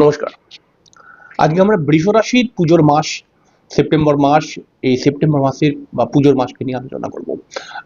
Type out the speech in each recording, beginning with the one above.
নমস্কার। আজকে আমরা বৃষ রাশির পুজোর মাস, সেপ্টেম্বর মাস, এই সেপ্টেম্বর মাসের বা পুজোর মাসকে নিয়ে আলোচনা করব।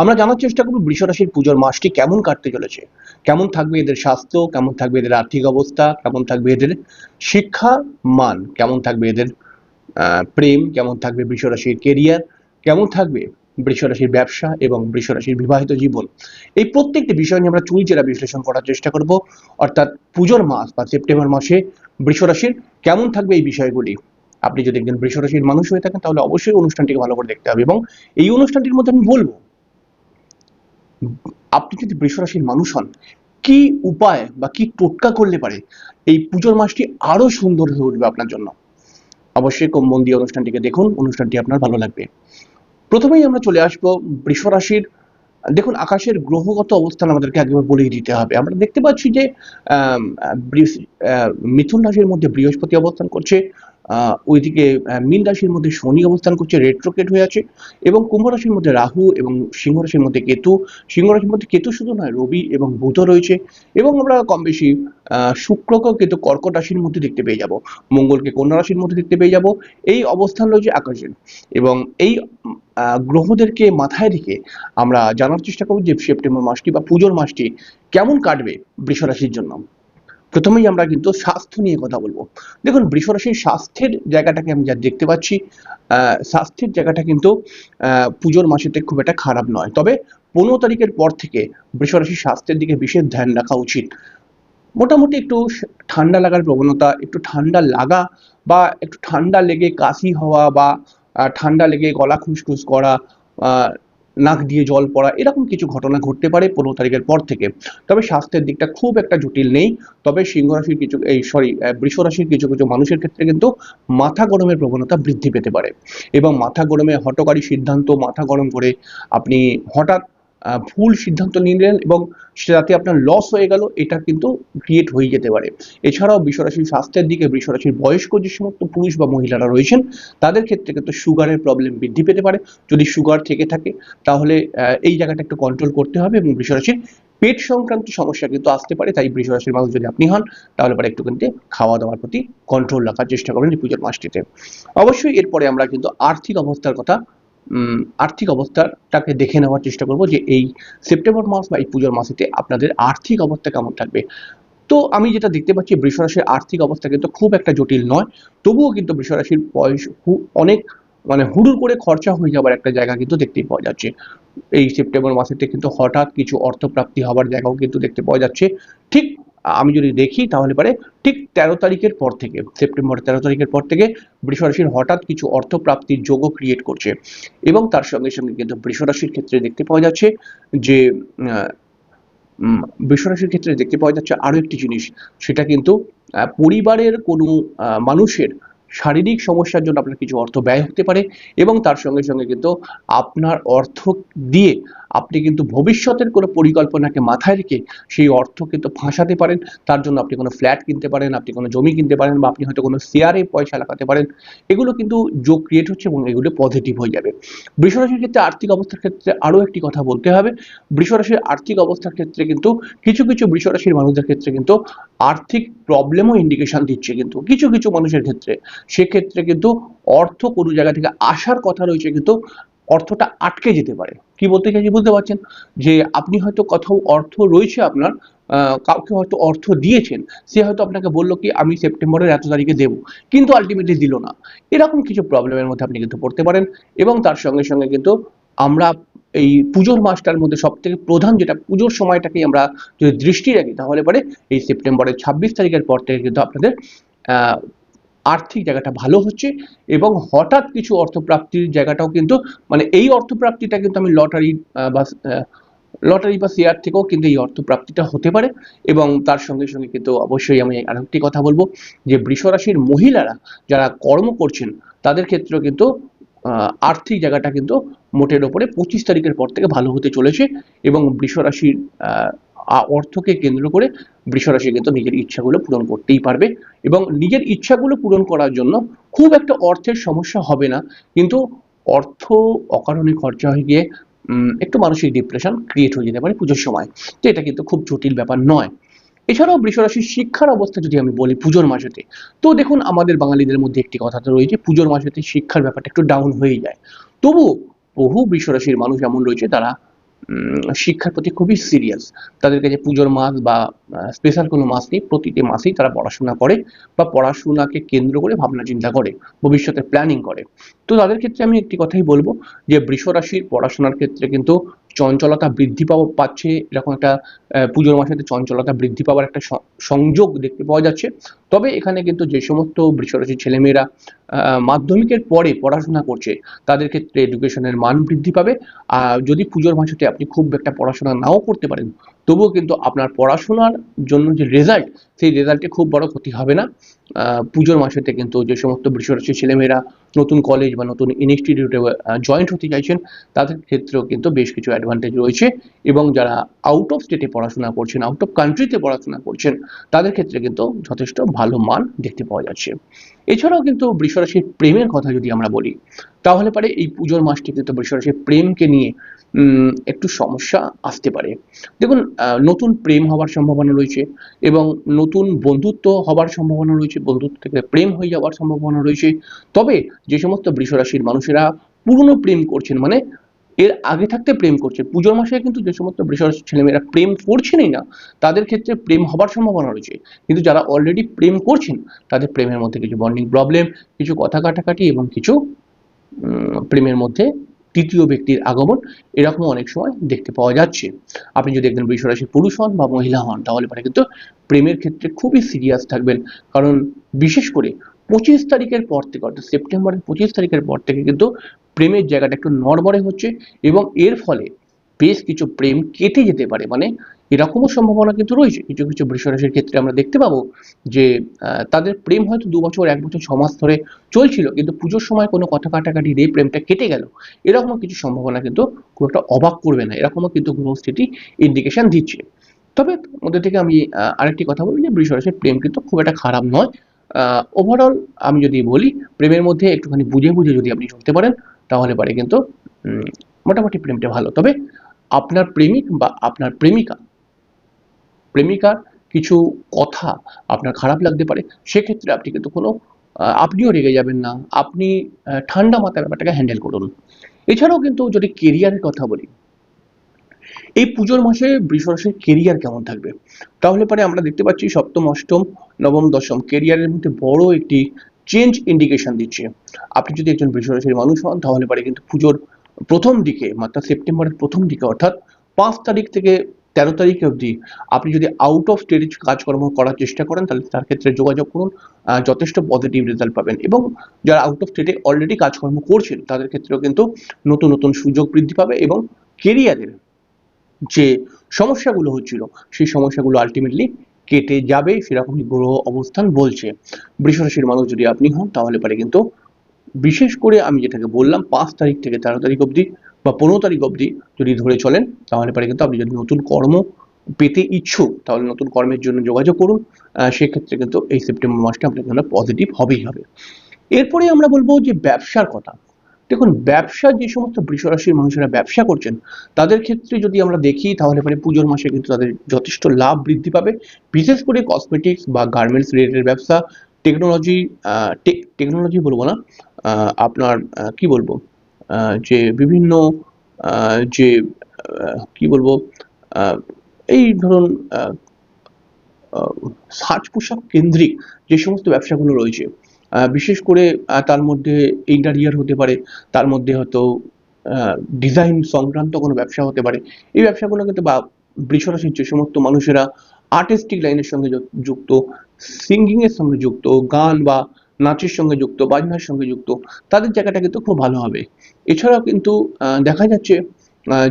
আমরা জানার চেষ্টা করব বৃষ রাশির পুজোর মাসটি কেমন কাটতে চলেছে। কেমন থাকবে এদের স্বাস্থ্য, কেমন থাকবে এদের আর্থিক অবস্থা, কেমন থাকবে এদের শিক্ষা মান, কেমন থাকবে এদের প্রেম, কেমন থাকবে বৃষ রাশির কেরিয়ার কেমন থাকবে বৃষ রাশির ব্যবসা এবং বৃষ রাশির বিবাহিত জীবন। এই প্রত্যেকটি বিষয় নিয়ে আমরা চুরিচেরা বিশ্লেষণ করার চেষ্টা করব। অর্থাৎ পুজোর মাস বা সেপ্টেম্বর মাসে বৃষ রাশির কেমন থাকবে এই বিষয়গুলি? আপনি যদি একজন বৃষ রাশির মানুষ হয়ে থাকেন, তাহলে অবশ্যই অনুষ্ঠানটিকে ভালো করে দেখতে হবে এবং এই অনুষ্ঠানটির মধ্যে আমি বলব, আপনি যদি বৃষ রাশির মানুষ হন, কি উপায় বা কি টোটকা করলে পারে এই পুজোর মাসটি আরও সুন্দর হয়ে উঠবে আপনার জন্য? অবশ্যই কম দিয়ে অনুষ্ঠানটিকে দেখুন, অনুষ্ঠানটি আপনার ভালো লাগবে। প্রথমেই আমরা চলে আসব বৃষ রাশির দেখুন, আকাশের গ্রহগত অবস্থান আমাদেরকে একবার বলেই দিতে হবে। আমরা দেখতে পাচ্ছি যে মিথুন রাশির মধ্যে বৃহস্পতি অবস্থান করছে। ওইদিকে মীন রাশির মধ্যে শনি অবস্থান করছে রেট্রোকেট হয়ে আছে এবং কুম্ভ রাশির মধ্যে রাহু এবং সিংহ রাশির মধ্যে কেতু। সিংহ রাশির মধ্যে কেতু শুধু নয়, রবি এবং বুধ রয়েছে এবং আমরা কম বেশি শুক্রকেও কিন্তু কর্কট রাশির মধ্যে দেখতে পেয়ে যাব। মঙ্গলকে কন্যা রাশির মধ্যে দেখতে পেয়ে যাব। এই অবস্থান রয়েছে আকাশের এবং এই গ্রহদেরকে মাথায় রেখে আমরা জানার চেষ্টা করব যে সেপ্টেম্বর মাসটি বা পুজোর মাসটি কেমন কাটবে বৃষ রাশির জন্য। প্রথমেই আমরা কিন্তু স্বাস্থ্য নিয়ে কথা বলব। দেখুন বৃষ রাশির স্বাস্থ্যের জায়গাটাকে আমি যা দেখতে পাচ্ছি স্বাস্থ্যের জায়গাটা কিন্তু পুজোর মাসেতে খুব একটা খারাপ নয়। তবে পনেরো তারিখের পর থেকে বৃষ রাশির স্বাস্থ্যের দিকে বিশেষ ধ্যান রাখা উচিত। মোটামুটি একটু ঠান্ডা লাগার প্রবণতা, একটু ঠান্ডা লাগা বা একটু ঠান্ডা লেগে কাশি হওয়া বা ঠান্ডা লেগে গলা খুসখুস করা নাক দিয়ে জল পড়া, এরকম কিছু ঘটনা ঘটতে পারে পনেরো তারিখের পর থেকে। তবে স্বাস্থ্যের দিকটা খুব একটা জটিল নেই। তবে সিংহ রাশির কিছু, এই সরি বৃষ রাশির কিছু কিছু মানুষের ক্ষেত্রে কিন্তু মাথা গরমের প্রবণতা বৃদ্ধি পেতে পারে। এবং মাথা গরমে হটকারী সিদ্ধান্ত, মাথা গরম করে আপনি হঠাৎ ভুল সিদ্ধান্ত নিলেন এবং সেটাতে আপনার লস হয়ে গেল, এটা কিন্তু ক্রিয়েট হয়ে যেতে পারে। এছাড়াও বৃষরাশির স্বাস্থ্যের দিকে বৃষরাশির বয়স্ক যে সমস্ত পুরুষ বা মহিলারা রয়েছেন, তাদের ক্ষেত্রে কিন্তু সুগারের প্রবলেম বৃদ্ধি পেতে পারে। যদি সুগার থেকে থাকে, তাহলে এই জায়গাটা একটু কন্ট্রোল করতে হবে এবং বৃষরাশির পেট সংক্রান্ত সমস্যা কিন্তু আসতে পারে। তাই বৃষরাশির মানুষ যদি আপনি হন, তাহলে পরে একটু কিন্তু খাওয়া দাওয়ার প্রতি কন্ট্রোল রাখার চেষ্টা করবেন এই পুজোর মাসটিতে। অবশ্যই এরপরে আমরা কিন্তু আর্থিক অবস্থার কথা আর্থিক অবস্থাটাকে দেখে নেওয়ার চেষ্টা করব যে এই সেপ্টেম্বর মাস বা এই পুজোর মাসেতে আপনাদের আর্থিক অবস্থা কেমন থাকবে। তো আমি যেটা দেখতে পাচ্ছি, বৃষরাশির আর্থিক অবস্থা কিন্তু খুব একটা জটিল নয়। তবুও কিন্তু বৃষরাশির বয়স অনেক মানে হুড়ুর করে খরচা হয়ে যাওয়ার একটা জায়গা কিন্তু দেখতেই পাওয়া যাচ্ছে। এই সেপ্টেম্বর মাসেতে কিন্তু হঠাৎ কিছু অর্থপ্রাপ্তি হওয়ার জায়গাও কিন্তু দেখতে পাওয়া যাচ্ছে। ঠিক আমি যদি দেখি তাহলে পারে ঠিক তেরো তারিখের পর থেকে, সেপ্টেম্বর তেরো তারিখের পর থেকে বৃষরাশির হঠাৎ কিছু অর্থপ্রাপ্তির যোগও ক্রিয়েট করছে। এবং তার সঙ্গে সঙ্গে কিন্তু বৃষরাশির ক্ষেত্রে দেখতে পাওয়া যাচ্ছে যে বৃষরাশির ক্ষেত্রে দেখতে পাওয়া যাচ্ছে আরও একটি জিনিস, সেটা কিন্তু পরিবারের কোনো মানুষের শারীরিক সমস্যার জন্য আপনার কিছু অর্থ ব্যয় হতে পারে এবং তার সঙ্গে সঙ্গে কিন্তু আপনার অর্থ দিয়ে আপনি কিন্তু ভবিষ্যতের কোনো পরিকল্পনাকে মাথায় রেখে সেই অর্থ কিন্তু ফাঁসাতে পারেন। তার জন্য আপনি কোনো ফ্ল্যাট কিনতে পারেন, আপনি কোনো জমি কিনতে পারেন বা আপনি হয়তো কোনো শেয়ারে পয়সা লাগাতে পারেন। এগুলো কিন্তু যোগ ক্রিয়েট হচ্ছে এবং এগুলো পজিটিভ হয়ে যাবে। বৃষরাশির ক্ষেত্রে আর্থিক অবস্থার ক্ষেত্রে আরও একটি কথা বলতে হবে। বৃষরাশির আর্থিক অবস্থার ক্ষেত্রে কিন্তু কিছু কিছু বৃষরাশির মানুষদের ক্ষেত্রে কিন্তু আর্থিক প্রবলেমও ইন্ডিকেশন দিচ্ছে কিন্তু কিছু কিছু মানুষের ক্ষেত্রে। সেক্ষেত্রে কিন্তু অর্থ কোনো জায়গা থেকে আসার কথা রয়েছে কিন্তু অর্থটা আটকে যেতে পারে। কি বলতে চাইছি বুঝতে পারছেন? যে আপনি হয়তো কোথাও অর্থ রয়েছে আপনার কাউকে হয়তো অর্থ দিয়েছেন, সে হয়তো আপনাকে বলল কি, আমি সেপ্টেম্বরের এত তারিখে দেবো। কিন্তু আলটিমেটলি দিল না। এরকম কিছু প্রবলেমের মধ্যে আপনি কিন্তু পড়তে পারেন এবং তার সঙ্গে সঙ্গে কিন্তু আমরা এই পুজোর মাসটার মধ্যে সব থেকে প্রধান যেটা পুজোর সময়টাকেই আমরা যদি দৃষ্টি রাখি, তাহলে পরে এই সেপ্টেম্বরের ছাব্বিশ তারিখের পর থেকে কিন্তু আপনাদের আর্থিক জায়গাটা ভালো হচ্ছে এবং হঠাৎ কিছু অর্থপ্রাপ্তির জায়গাটাও কিন্তু মানে এই অর্থপ্রাপ্তিটা কিন্তু আমি লটারি বা লটারি বা শেয়ার থেকেও কিন্তু এই অর্থপ্রাপ্তিটা হতে পারে এবং তার সঙ্গে সঙ্গে কিন্তু অবশ্যই আমি আরেকটি কথা বলব যে বৃষরাশির মহিলারা যারা কর্ম করছেন, তাদের ক্ষেত্রেও কিন্তু আর্থিক জায়গাটা কিন্তু মোটের ওপরে পঁচিশ তারিখের পর থেকে ভালো হতে চলেছে এবং বৃষরাশির অর্থকে কেন্দ্র করে বৃষরাশি কিন্তু নিজের ইচ্ছাগুলো পূরণ করতেই পারবে এবং নিজের ইচ্ছাগুলো পূরণ করার জন্য খুব একটা অর্থের সমস্যা হবে না। কিন্তু অর্থ অকারণে খরচা হয়ে গিয়ে একটু মানসিক ডিপ্রেশন ক্রিয়েট হয়ে যেতে পারে পুজোর সময়। তো এটা কিন্তু খুব জটিল ব্যাপার নয়। এছাড়াও বৃষরাশির শিক্ষার অবস্থা যদি আমি বলি পুজোর মাসেতে, তো দেখুন আমাদের বাঙালিদের মধ্যে একটি কথা তো রয়েছে, পুজোর মাসেতে শিক্ষার ব্যাপারটা একটু ডাউন হয়ে যায়। তবু বহু বৃষরাশির মানুষ এমন রয়েছে, তারা শিক্ষার প্রতি খুবই সিরিয়াস তাদের কাছে পুজোর মাস বা স্পেশাল কোনো মাস নেই, প্রতিটি মাসেই তারা পড়াশোনা করে বা পড়াশোনাকে কেন্দ্র করে ভাবনা চিন্তা করে ভবিষ্যতে প্ল্যানিং করে। তো তাদের ক্ষেত্রে আমি একটি কথাই বলব যে, বৃষরাশির পড়াশোনার ক্ষেত্রে কিন্তু চঞ্চলতা বৃদ্ধি পাওয়া পাচ্ছে, এরকম একটা পুজোর মাসেতে চঞ্চলতা বৃদ্ধি পাওয়ার একটা সংযোগ দেখতে পাওয়া যাচ্ছে। তবে এখানে কিন্তু যে সমস্ত বৃষরাশি ছেলেমেয়েরা মাধ্যমিকের পরে পড়াশোনা করছে, তাদের ক্ষেত্রে এডুকেশনের মান বৃদ্ধি পাবে। আর যদি পুজোর মাসেতে আপনি খুব একটা পড়াশোনা নাও করতে পারেন তবুও কিন্তু আপনার পড়াশোনার জন্য যে রেজাল্ট সেই রেজাল্টে খুব বড় ক্ষতি হবে না। পুজোর মাসেতে কিন্তু যে সমস্ত বৃষরাশির ছেলেমেয়েরা নতুন কলেজ বা নতুন ইনস্টিটিউটে জয়েন্ট হতে চাইছেন, তাদের ক্ষেত্রেও কিন্তু বেশ কিছু অ্যাডভান্টেজ রয়েছে। এবং যারা আউট অফ স্টেটে পড়াশোনা করছেন আউট অফ কান্ট্রিতে পড়াশোনা করছেন, তাদের ক্ষেত্রে কিন্তু যথেষ্ট ভালো মান দেখতে পাওয়া যাচ্ছে। এছাড়াও কিন্তু বৃষরাশির প্রেমের কথা যদি আমরা বলি, তাহলে পারে এই পুজোর মাসটি কিন্তু বৃষরাশির প্রেমকে নিয়ে একটু সমস্যা আসতে পারে। দেখুন নতুন প্রেম হওয়ার সম্ভাবনা রয়েছে এবং নতুন বন্ধুত্ব হওয়ার সম্ভাবনা রয়েছে, বন্ধুত্ব থেকে প্রেম হয়ে যাওয়ার সম্ভাবনা রয়েছে। তবে যে সমস্ত বৃষরাশির মানুষেরা পুরনো প্রেম করছেন মানে এর আগে থাকতে প্রেম করছে। পুজোর মাসে কিন্তু যে সমস্ত বৃষরাশির ছেলেমেয়েরা প্রেম করছেনই না, তাদের ক্ষেত্রে প্রেম হবার সম্ভাবনা রয়েছে। কিন্তু যারা অলরেডি প্রেম করছেন, তাদের প্রেমের মধ্যে কিছু বন্ডিং প্রবলেম কিছু কথা কাটাকাটি এবং কিছু প্রেমের মধ্যে তৃতীয় ব্যক্তির আগমন এরকম অনেক সময় দেখতে পাওয়া যাচ্ছে। আপনি যদি একজন বৃষরাশির পুরুষ হন বা মহিলা হন, তাহলে পরে কিন্তু প্রেমের ক্ষেত্রে খুবই সিরিয়াস থাকবেন। কারণ বিশেষ করে পঁচিশ তারিখের পর থেকে, অর্থাৎ সেপ্টেম্বরের পঁচিশ তারিখের পর থেকে কিন্তু প্রেমের জায়গাটা একটু নড়বড়ে হচ্ছে এবং এর ফলে বেশ কিছু প্রেম কেটে যেতে পারে। মানে এরকমও সম্ভাবনা কিন্তু রয়েছে। কিছু কিছু বৃষরাশির ক্ষেত্রে আমরা দেখতে পাবো যে তাদের প্রেম হয়তো দু বছর, এক বছর, ছ মাস ধরে চলছিল, কিন্তু পুজোর সময় কোনো কথা কাটাকাটি দিয়ে প্রেমটা কেটে গেল। এরকম কিছু সম্ভাবনা কিন্তু খুব একটা অবাক করবে না। এরকমও কিন্তু গ্রহস্থিতি ইন্ডিকেশন দিচ্ছে। তবে মধ্যে থেকে আমি আরেকটি কথা বলি যে বৃষরাশির প্রেম কিন্তু খুব একটা খারাপ নয়। ওভারঅল আমি যদি বলি, প্রেমের মধ্যে একটুখানি বুঝে বুঝে যদি আপনি চলতে পারেন তাহলে পারে কিন্তু মোটামুটি প্রেমটা ভালো। তবে আপনার প্রেমিক বা আপনার প্রেমিকা প্রেমিকার কিছু কথা আপনার খারাপ লাগতে পারে, সেক্ষেত্রে আপনি কিন্তু কোনো আপনিও রেগে যাবেন না। আপনি ঠান্ডা মাথায় ব্যাপারটাকে হ্যান্ডেল করুন। এছাড়াও কিন্তু যদি কেরিয়ারের কথা বলি, এই পুজোর মাসে বৃষরাশির কেরিয়ার কেমন থাকবে? তাহলে পরে আমরা দেখতে পাচ্ছি সপ্তম, অষ্টম, নবম, দশম। কেরিয়ারের মধ্যে বড় একটি চেঞ্জ ইন্ডিকেশন দিচ্ছে। আপনি যদি একজন বৃষরাশির মানুষ হন, তাহলে পরে কিন্তু পুজোর প্রথম দিকে, অর্থাৎ সেপ্টেম্বরের প্রথম দিকে, অর্থাৎ পাঁচ তারিখ থেকে তেরো তারিখ অবধি আপনি যদি আউট অফ স্টেট কাজকর্ম করার চেষ্টা করেন, তাহলে তার ক্ষেত্রে যোগাযোগ করুন যথেষ্ট পজিটিভ রেজাল্ট পাবেন। এবং যারা আউট অফ স্টেটে অলরেডি কাজকর্ম করছেন, তাদের ক্ষেত্রেও কিন্তু নতুন নতুন সুযোগ বৃদ্ধি পাবে এবং কেরিয়ারের যে সমস্যাগুলো হচ্ছিল, সেই সমস্যাগুলো আলটিমেটলি কেটে যাবে, সেরকমই গ্রহ অবস্থান বলছে। বৃষরাশির মানুষ যদি আপনি হন, তাহলে পারে কিন্তু বিশেষ করে আমি যেটাকে বললাম, পাঁচ তারিখ থেকে তেরো তারিখ অবধি বা পনেরো তারিখ অবধি যদি ধরে চলেন, তাহলে পারে কিন্তু আপনি যদি নতুন কর্ম পেতে ইচ্ছুক, তাহলে নতুন কর্মের জন্য যোগাযোগ করুন। সেক্ষেত্রে কিন্তু এই সেপ্টেম্বর মাসটা আপনার জন্য পজিটিভ হবেই হবে। এরপরে আমরা বলব যে ব্যবসার কথা। দেখুন, ব্যবসা যে সমস্ত বৃষরাশির মানুষেরা ব্যবসা করছেন, তাদের ক্ষেত্রে যদি আমরা দেখি, তাহলে পরে পুজোর মাসে কিন্তু তাদের যথেষ্ট লাভ বৃদ্ধি পাবে। বিশেষ করে কসমেটিক্স বা গার্মেন্টস রিলেটেড ব্যবসা টেকনোলজি টেকনোলজি বলব না আপনার কি বলব যে বিভিন্ন যে কি বলব এই ধরুন সাজ পোশাক কেন্দ্রিক যে সমস্ত ব্যবসাগুলো রয়েছে বিশেষ করে তার মধ্যে ইন্টারিয়ার হতে পারে, তার মধ্যে হয়তো ডিজাইন সংক্রান্ত কোনো ব্যবসা হতে পারে। এই ব্যবসাগুলো কিন্তু বা, বৃষরাশির যে সমস্ত মানুষেরা আর্টিস্টিক লাইনের সঙ্গে যুক্ত সিঙ্গিং এর সঙ্গে যুক্ত, গান বা নাচের সঙ্গে যুক্ত, বাজনার সঙ্গে যুক্ত, তাদের জায়গাটা কিন্তু খুব ভালো হবে। এছাড়াও কিন্তু দেখা যাচ্ছে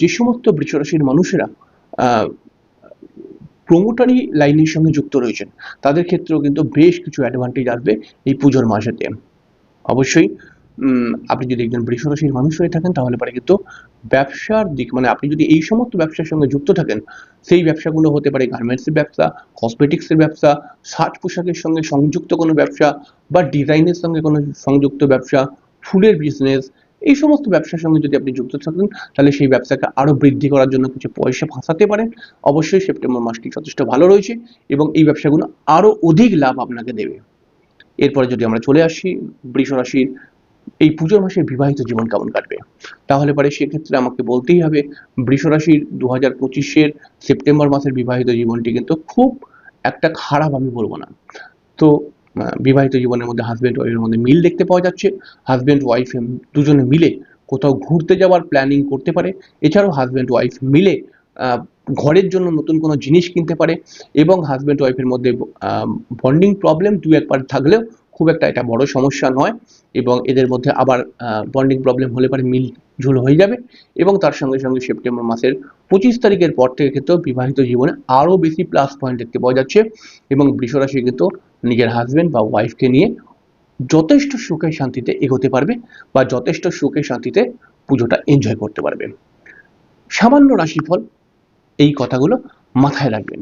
যে সমস্ত বৃষরাশির মানুষেরা প্রমোটারি লাইনের সঙ্গে যুক্ত রয়েছেন। তাদের ক্ষেত্রেও কিন্তু বেশ কিছু অ্যাডভান্টেজ আসবে এই পুজোর মাসেতে অবশ্যই আপনি যদি একজন বৃষরাশির মানুষ হয়ে থাকেন, তাহলে পারে কিন্তু ব্যবসার দিক মানে আপনি যদি এই সমস্ত ব্যবসার সঙ্গে যুক্ত থাকেন, সেই ব্যবসাগুলো হতে পারে গার্মেন্টসের ব্যবসা কসমেটিক্সের ব্যবসা সাজ পোশাকের সঙ্গে সংযুক্ত কোনো ব্যবসা বা ডিজাইনের সঙ্গে কোনো সংযুক্ত ব্যবসা, ফুলের বিজনেস এই সমস্ত ব্যবসার সঙ্গে যদি আপনি যুক্ত থাকেন, তাহলে সেই ব্যবসাকে আরও বৃদ্ধি করার জন্য কিছু পয়সা ফাঁসাতে পারেন। অবশ্যই সেপ্টেম্বর মাসটি যথেষ্ট ভালো রয়েছে এবং এই ব্যবসাগুলো আরও অধিক লাভ আপনাকে দেবে। এরপরে যদি আমরা চলে আসি, বৃষ রাশির, এই পুজোর মাসে বিবাহিত জীবন কেমন কাটবে? তাহলে পরে সেক্ষেত্রে আমাকে বলতেই হবে, বৃষ রাশির দু হাজার পঁচিশের সেপ্টেম্বর মাসের বিবাহিত জীবনটি কিন্তু খুব একটা খারাপ আমি বলব না। তো বিবাহিত জীবনের মধ্যে হাজব্যান্ড ওয়াইফের মধ্যে মিল দেখতে পাওয়া যাচ্ছে। হাজব্যান্ড ওয়াইফ দুজনে মিলে কোথাও ঘুরতে যাওয়ার প্ল্যানিং করতে পারে। এছাড়াও হাজব্যান্ড ওয়াইফ মিলে ঘরের জন্য নতুন কোনো জিনিস কিনতে পারে এবং হাজব্যান্ড ওয়াইফের মধ্যে বন্ডিং প্রবলেম দু একবার থাকলেও খুব একটা এটা বড় সমস্যা নয় এবং এদের মধ্যে আবার বন্ডিং প্রবলেম হলে পরে মিল ঝুল হয়ে যাবে এবং তার সঙ্গে সঙ্গে সেপ্টেম্বর মাসের পঁচিশ তারিখের পর থেকে কিন্তু বিবাহিত জীবনে আরও বেশি প্লাস পয়েন্ট দেখতে পাওয়া যাচ্ছে এবং বৃষরাশি কিন্তু নিজের হাজবেন্ড বা ওয়াইফকে নিয়ে যথেষ্ট সুখে শান্তিতে এগোতে পারবে বা যথেষ্ট সুখে শান্তিতে পুজোটা এনজয় করতে পারবে। সামান্য রাশিফল এই কথাগুলো মাথায় রাখবেন।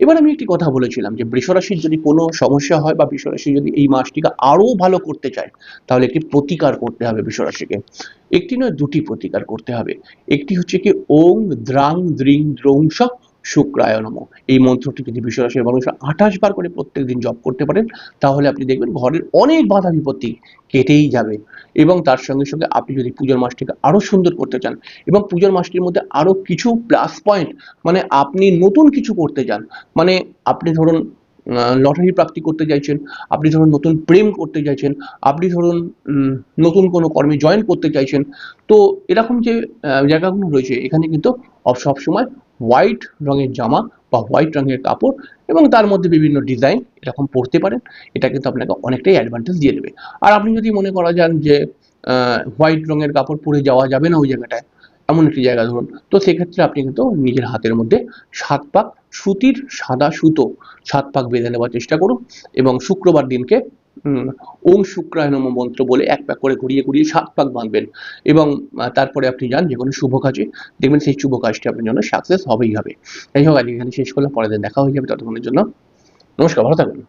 এবার আমি একটি কথা বলেছিলাম যে বৃষরাশির যদি কোনো সমস্যা হয় বা বৃষরাশি যদি এই মাসটিকে আরও ভালো করতে চায়, তাহলে একটি প্রতিকার করতে হবে বৃষরাশিকে। একটি নয়, দুটি প্রতিকার করতে হবে। একটি হচ্ছে কি, ওং দ্রাং দ্রিং দ্রৌংস শুক্রায় নম। এই মন্ত্রটি যদি বৃষরাশির মানুষ আঠাশ বার করে প্রত্যেক দিন জপ করতে পারেন, তাহলে আপনি দেখবেন ঘরের অনেক বাধা বিপত্তি কেটেই যাবে। এবং তার সঙ্গে সঙ্গে আপনি যদি পুজোর মাসটিকে আরও সুন্দর করতে চান, এবং পুজোর মাসটির মধ্যে আরও কিছু প্লাস পয়েন্ট মানে আপনি নতুন কিছু করতে চান মানে আপনি ধরুন লটারি প্রাপ্তি করতে চাইছেন, আপনি ধরুন নতুন প্রেম করতে চাইছেন, আপনি ধরুন নতুন কোনো কর্মে জয়েন করতে চাইছেন, তো এরকম যে জায়গাগুলো রয়েছে, এখানে কিন্তু সবসময় হোয়াইট রঙের জামা বা হোয়াইট রঙের কাপড় এবং তার মধ্যে বিভিন্ন ডিজাইন এরকম পরতে পারেন। এটা কিন্তু আপনাকে অনেকটাই অ্যাডভান্টেজ দিয়ে দেবে। আর আপনি যদি মনে করা যান যে হোয়াইট রঙের কাপড় পরে যাওয়া যাবে না ওই জায়গাটায় এমন একটি জায়গা ধরুন। তো সেক্ষেত্রে আপনি কিন্তু নিজের হাতের মধ্যে সাত পাক সুতির সাদা সুতো, সাত পাক বেঁধে নেওয়ার চেষ্টা করুন এবং শুক্রবার দিনকে ওম শুক্রায় নম মন্ত্র বলে এক পাক করে ঘুরিয়ে ঘুরিয়ে সাত পাক বাঁধবেন এবং তারপরে আপনি যান যে কোনো শুভ কাজে। দেখবেন সেই শুভ কাজটি আপনার জন্য সাকসেস হবেই হবে। যাই হোক, আজকে এখানে শেষ করলাম। পরের দিন দেখা হয়ে যাবে ততক্ষণের জন্য। নমস্কার, ভালো থাকবেন